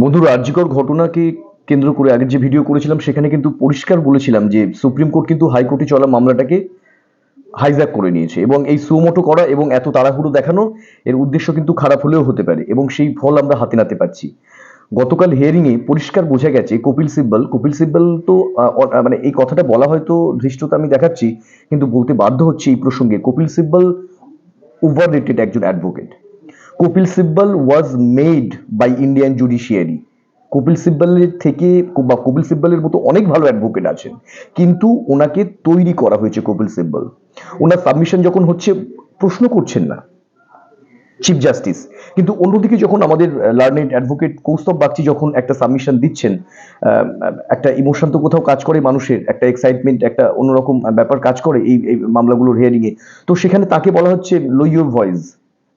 বন্ধুরা রাজ্যকর ঘটনাকে কেন্দ্র করে? আগের যে ভিডিও করেছিলাম, সেখানে কিন্তু পরিষ্কার বলেছিলাম যে সুপ্রিম কোর্ট কিন্তু হাইকোর্টে চলা মামলাটাকে হাইজ্যাক করে নিয়েছে এবং এই সুমোটো করা এবং এত তাড়াহুড়ো দেখানো এর উদ্দেশ্য কিন্তু খারাপ হলেও হতে পারে এবং সেই ফল আমরা হাতে নাতে পাচ্ছি। গতকাল হিয়ারিংয়ে পরিষ্কার বোঝা গেছে কপিল সিব্বল কপিল সিব্বল তো মানে এই কথাটা বলা হয়তো ধৃষ্টতা আমি দেখাচ্ছি, কিন্তু বলতে বাধ্য হচ্ছে এই প্রসঙ্গে। কপিল সিব্বল ওভার রেটেড একজন advocate Kapil Sibal was made by Indian judiciary Kapil সিব্বলের থেকে বা কপিল সিব্বলের মতো অনেক ভালো অ্যাডভোকেট আছেন। কিন্তু ওনাকে তৈরি করা হয়েছে কপিল সিব্বল। ওনার সাবমিশন যখন হচ্ছে, প্রশ্ন করছেন না চিফ জাস্টিস কিন্তু অন্যদিকে যখন আমাদের লার্নেড অ্যাডভোকেট কৌস্তব বাগচি যখন একটা সাবমিশন দিচ্ছেন একটা ইমোশন তো কোথাও কাজ করে মানুষের, একটা এক্সাইটমেন্ট একটা অন্যরকম ব্যাপার কাজ করে এই মামলাগুলোর হিয়ারিং এ তো সেখানে তাকে বলা হচ্ছে লো ইউর ভয়েস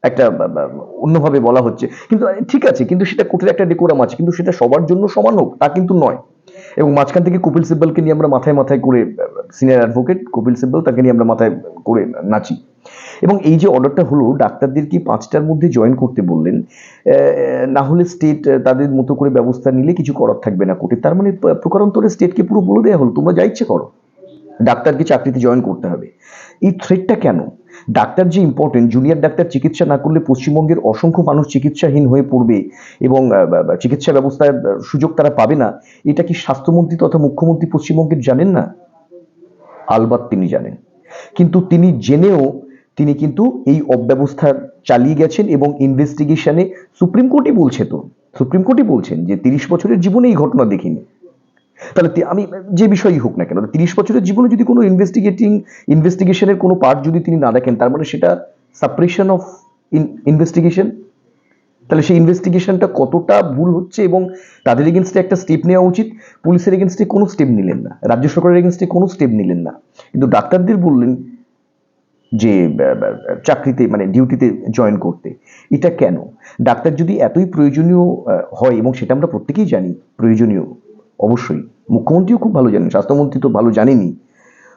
একটা অন্যভাবে বলা হচ্ছে। কিন্তু ঠিক আছে, কিন্তু সেটা কোর্টের একটা ডেকোরাম আছে, কিন্তু সেটা সবার জন্য সমান হোক, তা কিন্তু নয়। এবং মাঝখান থেকে কপিল সিব্বলকে নিয়ে আমরা মাথায় মাথায় করে সিনিয়র অ্যাডভোকেট কপিল সিব্বল, তাকে নিয়ে আমরা মাথায় করে নাচি। এবং এই যে অর্ডারটা হলো, ডাক্তারদের কি পাঁচটার মধ্যে জয়েন করতে বললেন? না হলে স্টেট তাদের মতো করে ব্যবস্থা নিলে কিছু করার থাকবে না কোর্টে। তার মানে প্রকারান্তরে স্টেটকে পুরো বলে দেওয়া হলো, তোমরা যা ইচ্ছে করো। ডাক্তারকে চাকরিতে জয়েন করতে হবে। এই থ্রেটটা কেন? ডাক্তার যে ইম্পর্টেন্ট জুনিয়র ডাক্তার চিকিৎসা না করলে পশ্চিমবঙ্গের অসংখ্য মানুষ চিকিৎসাহীন হয়ে পড়বে এবং চিকিৎসা ব্যবস্থার সুযোগ তারা পাবে না। এটা কি স্বাস্থ্যমন্ত্রী তথা মুখ্যমন্ত্রী পশ্চিমবঙ্গের জানেন না? আলবাত তিনি জানেন। কিন্তু তিনি জেনেও তিনি কিন্তু এই অব্যবস্থা চালিয়ে গেছেন এবং ইনভেস্টিগেশনে সুপ্রিম কোর্টই বলছে তো সুপ্রিম কোর্টই বলছেন যে তিরিশ বছরের জীবনে এই ঘটনা দেখিনি। তাহলে আমি যে বিষয়ই হোক না কেন তিরিশ বছরের জীবনে যদি কোনো ইনভেস্টিগেটিং ইনভেস্টিগেশনের কোনো পার্ট যদি তিনি না দেখেন, তার মানে সেটা সাপ্রেশন অফ ইনভেস্টিগেশন তাহলে সেই ইনভেস্টিগেশনটা কতটা ভুল হচ্ছে এবং তাদের এগেনস্টে একটা স্টেপ নেওয়া উচিত? পুলিশের এগেনস্টে কোনো স্টেপ নিলেন না, রাজ্য সরকারের এগেনস্টে কোনো স্টেপ নিলেন না। কিন্তু ডাক্তারদের বললেন যে চাকরিতে মানে ডিউটিতে জয়েন করতে। এটা কেন? ডাক্তার যদি এতই প্রয়োজনীয় হয় এবং সেটা আমরা প্রত্যেকেই জানি, প্রয়োজনীয় অবশ্যই। মুখ্যমন্ত্রীও খুব ভালো জানেন, স্বাস্থ্যমন্ত্রী তো ভালো জানেনই।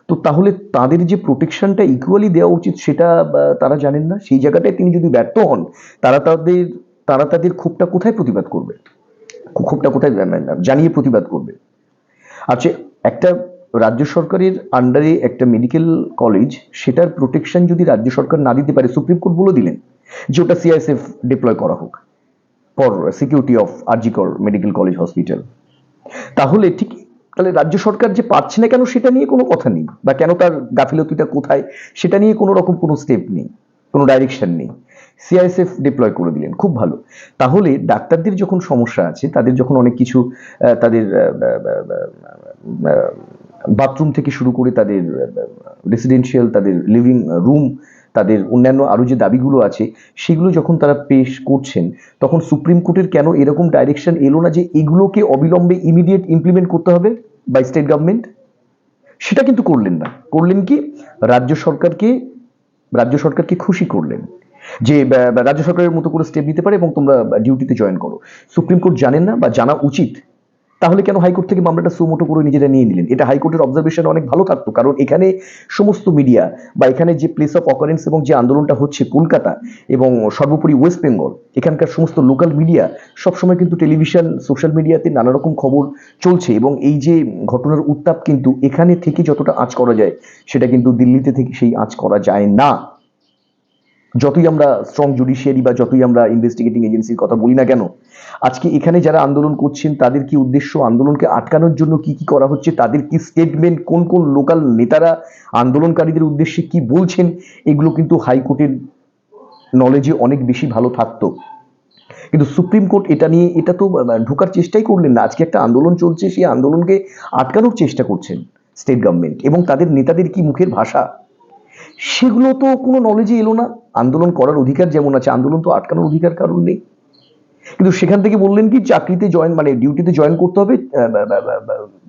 তো তাহলে তাদের যে প্রোটেকশনটা ইকুয়ালি দেওয়া উচিত সেটা তারা জানেন না? সেই জায়গাটায় তিনি যদি ব্যর্থ হন, তারা তাদের তারা তাদের ক্ষোভটা কোথায় প্রতিবাদ করবে? ক্ষোভটা কোথায় জানা- জানিয়ে প্রতিবাদ করবে? আচ্ছা একটা রাজ্য সরকারের আন্ডারে একটা মেডিকেল কলেজ সেটার প্রোটেকশন যদি রাজ্য সরকার না দিতে পারে, সুপ্রিম কোর্ট বলে দিলেন যে ওটা সিআইএসএফ ডিপ্লয় করা হোক। For security of RG Kar medical college hospital তাহলে ঠিক তাহলে রাজ্য সরকার যে পাচ্ছে না কেন সেটা নিয়ে কোনো কথা নেই বা কেন তার গাফিলতিটা কোথায় সেটা নিয়ে কোনো রকম কোনো স্টেপ নেই, কোনো ডাইরেকশন নেই। সিআইএসএফ ডিপ্লয় করে দিলেন, খুব ভালো। তাহলে ডাক্তারদের যখন সমস্যা আছে, তাদের যখন অনেক কিছু তাদের বাথরুম থেকে শুরু করে তাদের রেসিডেন্সিয়াল তাদের লিভিং রুম তাদের অন্যান্য আরও যে দাবিগুলো আছে, সেগুলো যখন তারা পেশ করছেন, তখন সুপ্রিম কোর্টের কেন এরকম ডাইরেকশন এলো না যে এগুলোকে অবিলম্বে ইমিডিয়েট ইমপ্লিমেন্ট করতে হবে বাই স্টেট গভর্নমেন্ট সেটা কিন্তু করলেন না। করলেন কি? রাজ্য সরকারকে রাজ্য সরকারকে খুশি করলেন যে রাজ্য সরকারের মতো করে স্টেপ নিতে পারে এবং তোমরা ডিউটিতে জয়েন করো। সুপ্রিম কোর্ট জানেন না বা জানা উচিত তাহলে কেন হাইকোর্ট থেকে মামলাটা সুমোটো করে নিজেরা নিয়ে নিলেন? এটা হাইকোর্টের অবজারভেশন অনেক ভালো থাকতো, কারণ এখানে সমস্ত মিডিয়া বা এখানে যে প্লেস অফ অকারেন্স এবং যে আন্দোলনটা হচ্ছে কলকাতা এবং সর্বোপরি ওয়েস্ট বেঙ্গল এখানকার সমস্ত লোকাল মিডিয়া সবসময় কিন্তু টেলিভিশন সোশ্যাল মিডিয়াতে নানা রকম খবর চলছে এবং এই যে ঘটনার উত্তাপ কিন্তু এখানে থেকে যতটা আঁচ করা যায়, সেটা কিন্তু দিল্লিতে থেকে সেই আঁচ করা যায় না। যতই আমরা স্ট্রং জুডিশিয়ারি বা যতই আমরা ইনভেস্টিগেটিং এজেন্সির কথা বলি না কেন, আজকে এখানে যারা আন্দোলন করছেন, তাদের কি উদ্দেশ্য আন্দোলনকে আটকানোর জন্য কি কি করা হচ্ছে? তাদের কি স্টেটমেন্ট কোন কোন লোকাল নেতারা আন্দোলনকারীদের উদ্দেশ্যে কি বলছেন? এগুলো কিন্তু হাইকোর্টের নলেজে অনেক বেশি ভালো থাকতো। কিন্তু সুপ্রিম কোর্ট এটা নিয়ে, এটা তো ঢোকার চেষ্টাই করলেন না। আজকে একটা আন্দোলন চলছে, সেই আন্দোলনকে আটকানোর চেষ্টা করছেন স্টেট গভর্নমেন্ট এবং তাদের নেতাদের কি মুখের ভাষা? সেগুলো তো কোনো নলেজে এলো না। আন্দোলন করার অধিকার যেমন আছে, আন্দোলন তো আটকানোর অধিকার কারণ নেই। কিন্তু সেখান থেকে বললেন কি, চাকরিতে জয়েন মানে ডিউটিতে জয়েন করতে হবে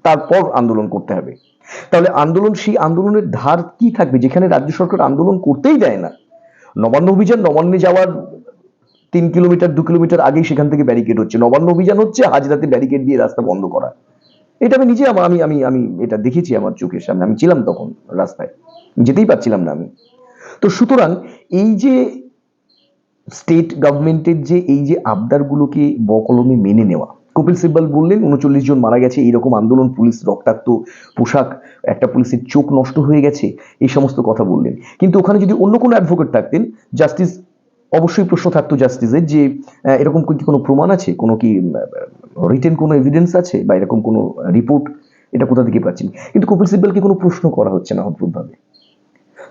তারপর আন্দোলন করতে হবে। তাহলে আন্দোলন, সেই আন্দোলনের ধার কি থাকবে? যেখানে রাজ্য সরকার আন্দোলন করতেই দেয় না। নবান্ন অভিযান, নবান্নে যাওয়ার তিন কিলোমিটার, দু কিলোমিটার আগেই সেখান থেকে ব্যারিকেড হচ্ছে। নবান্ন অভিযান হচ্ছে হাজরাতে ব্যারিকেড দিয়ে রাস্তা বন্ধ করা। এটা আমি নিজে আমি আমি আমি এটা দেখেছি আমার চোখের সামনে। আমি ছিলাম তখন রাস্তায়। যেতেই পারছিলাম না আমি। তো সুতরাং এই যে স্টেট গভর্নমেন্টের যে, এই যে আবদারগুলোকে বকলমে মেনে নেওয়া, কপিল সিব্বল বললেন, উনচল্লিশ জন মারা গেছে, এইরকম আন্দোলন, পুলিশ, রক্তাক্ত, পোশাক, একটা পুলিশের চোখ নষ্ট হয়ে গেছে, এই সমস্ত কথা বললেন। কিন্তু ওখানে যদি অন্য কোনো অ্যাডভোকেট থাকতেন জাস্টিস অবশ্যই প্রশ্ন থাকতো জাস্টিসের যে এরকম কি কোনো প্রমাণ আছে? কোনো কি রিটেন কোনো এভিডেন্স আছে? বা এরকম কোনো রিপোর্ট এটা কোথা থেকে পাচ্ছেন? কিন্তু কপিল সিব্বলকে কোনো প্রশ্ন করা হচ্ছে না অদ্ভুতভাবে।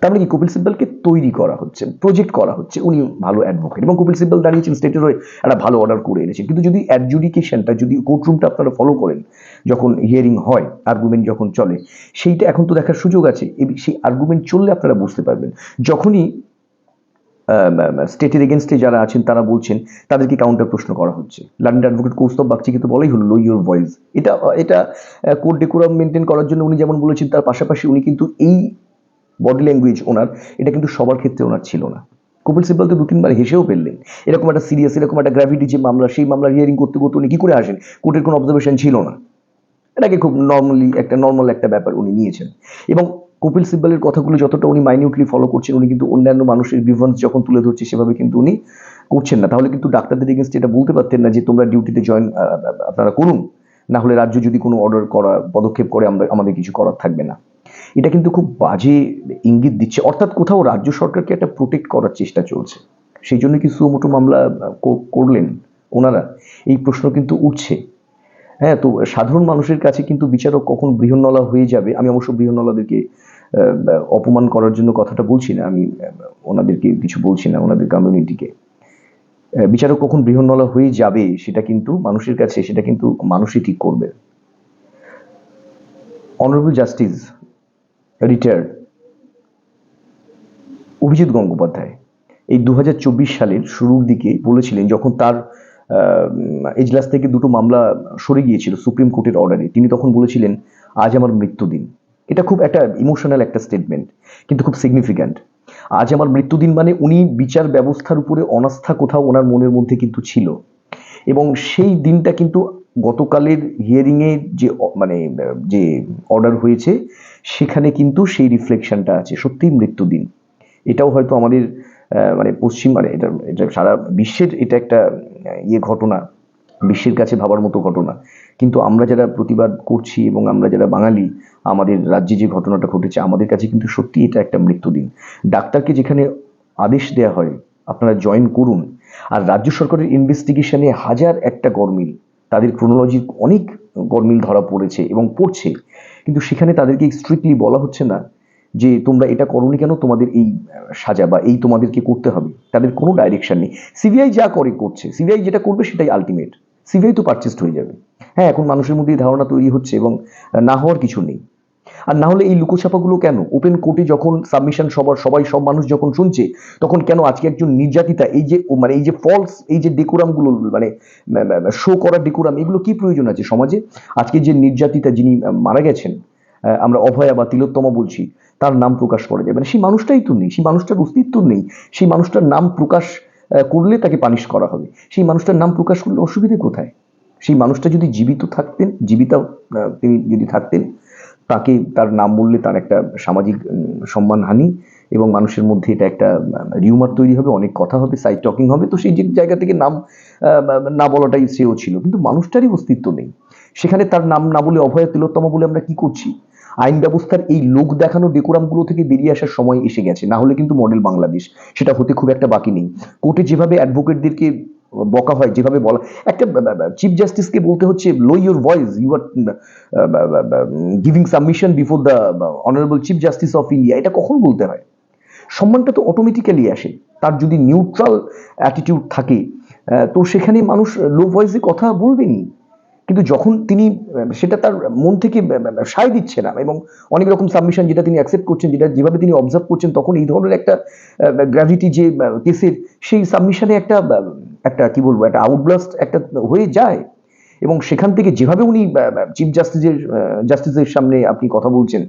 তার মানে কি? কপিল সিব্বলকে তৈরি করা হচ্ছে প্রজেক্ট করা হচ্ছে। উনি ভালো অ্যাডভোকেট এবং কপিল সিব্বল দাঁড়িয়েছেন স্টেটের হয়ে একটা ভালো অর্ডার করে এনেছেন। কিন্তু যদি অ্যাডজুডিকেশনটা যদি কোর্টরুমটা আপনারা ফলো করেন, যখন হিয়ারিং হয় আর্গুমেন্ট যখন চলে, সেইটা এখন তো দেখার সুযোগ আছে। সেই আর্গুমেন্ট চললে আপনারা বুঝতে পারবেন। যখনই স্টেটের এগেনস্টে যারা আছেন, তারা বলছেন, তাদেরকে কাউন্টার প্রশ্ন করা হচ্ছে। লন্ডন অ্যাডভোকেট কৌস্তব বাগচিকে তো বলাই হলো লো ইউর ভয়েস এটা এটা কোর্ট ডেকোরাম মেনটেন করার জন্য উনি যেমন বলেছেন, তার পাশাপাশি উনি কিন্তু এই বডি ল্যাঙ্গুয়েজ ওনার, এটা কিন্তু সবার ক্ষেত্রে ওনার ছিল না। কপিল সিব্বল তো দু তিনবার হেসেও ফেললেন। এরকম একটা সিরিয়াস এরকম একটা গ্র্যাভিটি যে মামলা, সেই মামলা হিয়ারিং করতে করতে উনি কি করে আসেন? কোর্টের কোনো অবজারভেশন ছিল না। এটাকে খুব নর্মালি একটা নর্মাল একটা ব্যাপার উনি নিয়েছেন। এবং কপিল সিব্বলের কথাগুলো যতটা উনি মাইনিউটলি ফলো করছেন, উনি কিন্তু অন্যান্য মানুষের গ্রিভান্স যখন তুলে ধরছে, সেভাবে কিন্তু উনি করছেন না। তাহলে কিন্তু ডাক্তারদের এগেনস্ট এটা বলতে পারতেন না যে, তোমরা ডিউটিতে জয়েন আপনারা করুন। না হলে রাজ্য যদি কোনো অর্ডার করা, পদক্ষেপ করে, আমরা, আমাদের কিছু করার থাকবে না। এটা কিন্তু খুব বাজে ইঙ্গিত দিচ্ছে। অর্থাৎ কোথাও রাজ্য সরকারকে একটা প্রোটেক্ট করার চেষ্টা চলছে। সেই জন্য কি সুমোটো মামলা করলেন ওনারা? এই প্রশ্ন কিন্তু উঠছে। হ্যাঁ তো সাধারণ মানুষের কাছে কিন্তু বিচারক কখন বৃহন্নলা হয়ে যাবে? আমি অবশ্য বৃহন্নলাদেরকে অপমান করার জন্য কথাটা বলছি না। আমি ওনাদেরকে কিছু বলছি না, ওনাদের কমিউনিটিকে বিচারক কখন বৃহন্নলা হয়ে যাবে সেটা কিন্তু মানুষের কাছে, সেটা কিন্তু মানুষই ঠিক করবে। Honourable justice retired Abhijit Gangopadhyay এই দু হাজার চব্বিশ সালের শুরুর দিকে বলেছিলেন যখন তার এজলাস থেকে দুটো মামলা সরে গিয়েছিল সুপ্রিম কোর্টের অর্ডারে তিনি তখন বলেছিলেন, আজ আমার মৃত্যুদিন। এটা খুব একটা ইমোশনাল একটা স্টেটমেন্ট কিন্তু খুব সিগনিফিক্যান্ট আজ আমার মৃত্যুদিন মানে উনি বিচার ব্যবস্থার উপরে অনাস্থা কোথাও ওনার মনের মধ্যে কিন্তু ছিল। এবং সেই দিনটা কিন্তু গতকালের হিয়ারিংয়ে যে মানে যে অর্ডার হয়েছে, সেখানে কিন্তু সেই রিফ্লেকশনটা আছে। সত্যিই মৃত্যুদিন এটাও হয়তো আমাদের মানে পশ্চিম মানে এটা এটা সারা বিশ্বের এটা একটা ইয়ে ঘটনা। বিশ্বের কাছে ভাবার মতো ঘটনা। কিন্তু আমরা যারা প্রতিবাদ করছি এবং আমরা যারা বাঙালি, আমাদের রাজ্যে যে ঘটনাটা ঘটেছে, আমাদের কাছে কিন্তু সত্যি এটা একটা মৃত্যুদিন ডাক্তারকে যেখানে আদেশ দেওয়া হয়, আপনারা জয়েন করুন। আর রাজ্য সরকারের ইনভেস্টিগেশনে হাজার একটা গরমিল তাদের ক্রোনোলজির অনেক গরমিল ধরা পড়েছে এবং পড়ছে। কিন্তু সেখানে তাদেরকে স্ট্রিক্টলি বলা হচ্ছে না যে তোমরা এটা করোনি কেন? তোমাদের এই সাজা বা এই তোমাদেরকে করতে হবে। তাদের কোনো ডাইরেকশন নেই। সিবিআই যা করে, করছে। সিবিআই যেটা করবে সেটাই আলটিমেট সিবিআই তো পারচেস্ট হয়ে যাবে। হ্যাঁ এখন মানুষের মধ্যে ধারণা তৈরি হচ্ছে এবং না হওয়ার কিছু নেই। আর না হলে এই লুকোছাপাগুলো কেন? ওপেন কোর্টে যখন সাবমিশন সবার, সবাই, সব মানুষ যখন শুনছে, তখন কেন আজকে একজন নির্যাতিতা, এই যে মানে এই যে ফলস এই যে ডেকোরামগুলো মানে শো করা ডেকোরাম এগুলো কি প্রয়োজন আছে সমাজে? আজকে যে নির্যাতিতা যিনি মারা গেছেন আমরা অভয়া বা তিলোত্তমা বলছি, তার নাম প্রকাশ করা যাবে না সেই মানুষটাই তো নেই, সেই মানুষটার অস্তিত্ব নেই, সেই মানুষটার নাম প্রকাশ করলে তাকে পানিশ করা হবে। সেই মানুষটার নাম প্রকাশ করলে অসুবিধে কোথায়? সেই মানুষটা যদি জীবিত থাকতেন, জীবিতা তিনি যদি থাকতেন তাকে তার নাম বললে তার একটা সামাজিক সম্মান সম্মানহানি এবং মানুষের মধ্যে এটা একটা রিউমার তৈরি হবে, অনেক কথা হবে সাইড টকিং হবে, তো সেই জায়গা থেকে নাম না বলাটাই শ্রেয় ছিল। কিন্তু মানুষটারই অস্তিত্ব নেই। সেখানে তার নাম না বলে অভয় তিলোত্তমা বলে আমরা কি করছি? আইন ব্যবস্থার এই লোক দেখানো ডেকোরামগুলো থেকে বেরিয়ে আসার সময় এসে গেছে। না হলে কিন্তু মডেল বাংলাদেশ। সেটা হতে খুব একটা বাকি নেই। কোর্টে যেভাবে অ্যাডভোকেটদেরকে বকা হয়, যেভাবে বলা, একটা চিফ জাস্টিসকে বলতে হচ্ছে low your voice you are giving submission before the honourable chief justice of India এটা কখন বলতে হয়? সম্মানটা তো অটোমেটিক্যালি আসে। তার যদি নিউট্রাল অ্যাটিটিউড থাকে তো সেখানে মানুষ লো ভয়েসে কথা বলবেনই। কিন্তু যখন তিনি, সেটা তার মন থেকে সায় দিচ্ছে না এবং অনেক রকম সাবমিশন যেটা তিনি অ্যাকসেপ্ট করছেন, যেটা যেভাবে তিনি অবজার্ভ করছেন, তখন এই ধরনের একটা গ্র্যাভিটি যে কেসের সেই সাবমিশনে একটা একটা কি বলব, একটা আউটব্লাস্ট একটা হয়ে যায়। এবং সেখান থেকে যেভাবে উনি চিফ জাস্টিসের জাস্টিসের সামনে আপনি কথা বলছেন,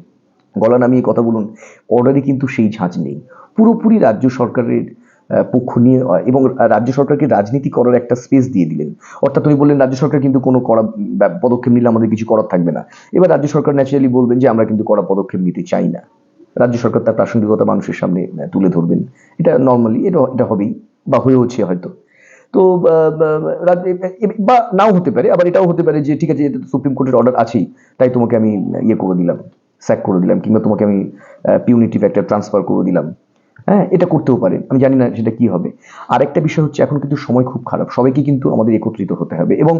গলা নামিয়ে কথা বলুন অর্ডারে কিন্তু সেই ঝাঁজ নেই। পুরোপুরি রাজ্য সরকারের পক্ষ নিয়ে এবং রাজ্য সরকারকে রাজনীতি করার একটা স্পেস দিয়ে দিলেন। অর্থাৎ উনি বললেন রাজ্য সরকার কিন্তু কোনো কড়া পদক্ষেপ নিলে আমাদের কিছু করার থাকবে না। এবার রাজ্য সরকার ন্যাচারালি বলবেন যে, আমরা কিন্তু কড়া পদক্ষেপ নিতে চাই না। রাজ্য সরকার তার প্রাসঙ্গিকতা মানুষের সামনে তুলে ধরবেন। এটা নর্মালি এটা এটা হবেই, বা হয়ে হচ্ছে হয়তো। তো বা- নাও হতে পারে, আবার এটাও হতে পারে যে, ঠিক আছে এটা সুপ্রিম কোর্টের অর্ডার আছেই, তাই তোমাকে আমি ইয়ে করে দিলাম স্যাক করে দিলাম, কিংবা তোমাকে আমি পিউনিটিভ একটা ট্রান্সফার করে দিলাম। হ্যাঁ এটা করতেও পারে। আমি জানি না সেটা কি হবে। আরেকটা বিষয় হচ্ছে, এখন কিন্তু সময় খুব খারাপ। সবাইকে কিন্তু আমাদের একত্রিত হতে হবে এবং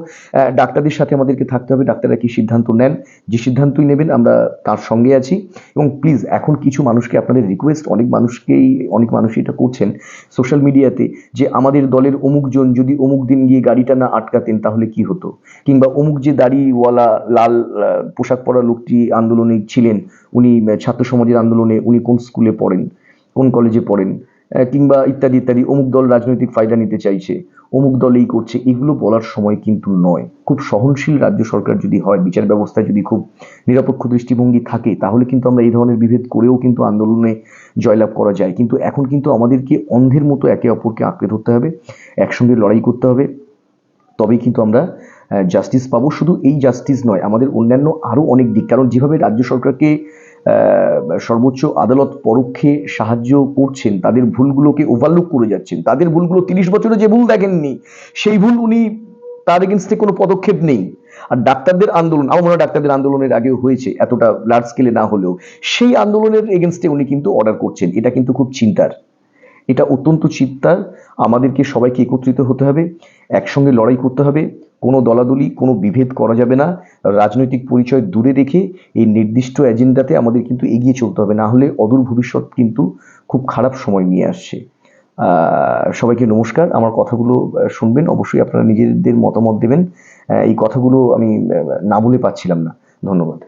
ডাক্তারদের সাথে আমাদেরকে থাকতে হবে। ডাক্তাররা কি সিদ্ধান্ত নেন? যে সিদ্ধান্তই নেবেন, আমরা তার সঙ্গে আছি। এবং প্লিজ এখন কিছু মানুষকে আপনাদের রিকোয়েস্ট অনেক মানুষকেই, অনেক মানুষই এটা করছেন সোশ্যাল মিডিয়াতে যে আমাদের দলের অমুকজন যদি অমুক দিন গিয়ে গাড়িটা না আটকাতেন, তাহলে কি হতো? কিংবা অমুক যে দাড়িওয়ালা লাল পোশাক পরা লোকটি আন্দোলনে ছিলেন, উনি ছাত্র সমাজের আন্দোলনে উনি কোন স্কুলে পড়েন? কোন কলেজে পড়েন কিংবা ইত্যাদি ইত্যাদি, অমুক দল রাজনৈতিক ফায়দা নিতে চাইছে, অমুক দল এই করছে, এগুলো বলার সময় কিন্তু নয়। খুব সহনশীল রাজ্য সরকার যদি হয়, বিচার ব্যবস্থায় যদি খুব নিরপেক্ষ দৃষ্টিভঙ্গি থাকে, তাহলে কিন্তু আমরা এই ধরনের বিভেদ করেও কিন্তু আন্দোলনে জয়লাভ করা যায়। কিন্তু এখন কিন্তু আমাদেরকে অন্ধের মতো একে অপরকে আঁকড়ে ধরতে হবে, একসঙ্গে লড়াই করতে হবে। তবেই কিন্তু আমরা জাস্টিস পাবো। শুধু এই জাস্টিস নয়, আমাদের অন্যান্য আরও অনেক দিক। কারণ যেভাবে রাজ্য সরকারকে সর্বোচ্চ আদালত পরোক্ষে সাহায্য করছেন, তাদের ভুলগুলোকে ওভারলুক করে যাচ্ছেন। তাদের ভুলগুলো তিরিশ বছরে যে ভুল দেখেননি, সেই ভুল উনি তার এগেনস্টে কোনো পদক্ষেপ নেই। আর ডাক্তারদের আন্দোলন, আমার মনে ডাক্তারদের আন্দোলনের আগেও হয়েছে, এতটা লার্জ স্কেলে না হলেও। সেই আন্দোলনের এগেনস্টে উনি কিন্তু অর্ডার করছেন। এটা কিন্তু খুব চিন্তার। এটা অত্যন্ত চিন্তার। আমাদেরকে সবাইকে একত্রিত হতে হবে, একসঙ্গে লড়াই করতে হবে। কোনো দলাদলি, কোনো বিভেদ করা যাবে না। রাজনৈতিক পরিচয় দূরে রেখে এই নির্দিষ্ট এজেন্ডাতে আমাদের কিন্তু এগিয়ে চলতে হবে। না হলে অদূর ভবিষ্যৎ কিন্তু খুব খারাপ সময় নিয়ে আসছে। সবাইকে নমস্কার। আমার কথাগুলো শুনবেন। অবশ্যই আপনারা নিজেদের মতামত দেবেন। এই কথাগুলো আমি না বলে পাচ্ছিলাম না। ধন্যবাদ।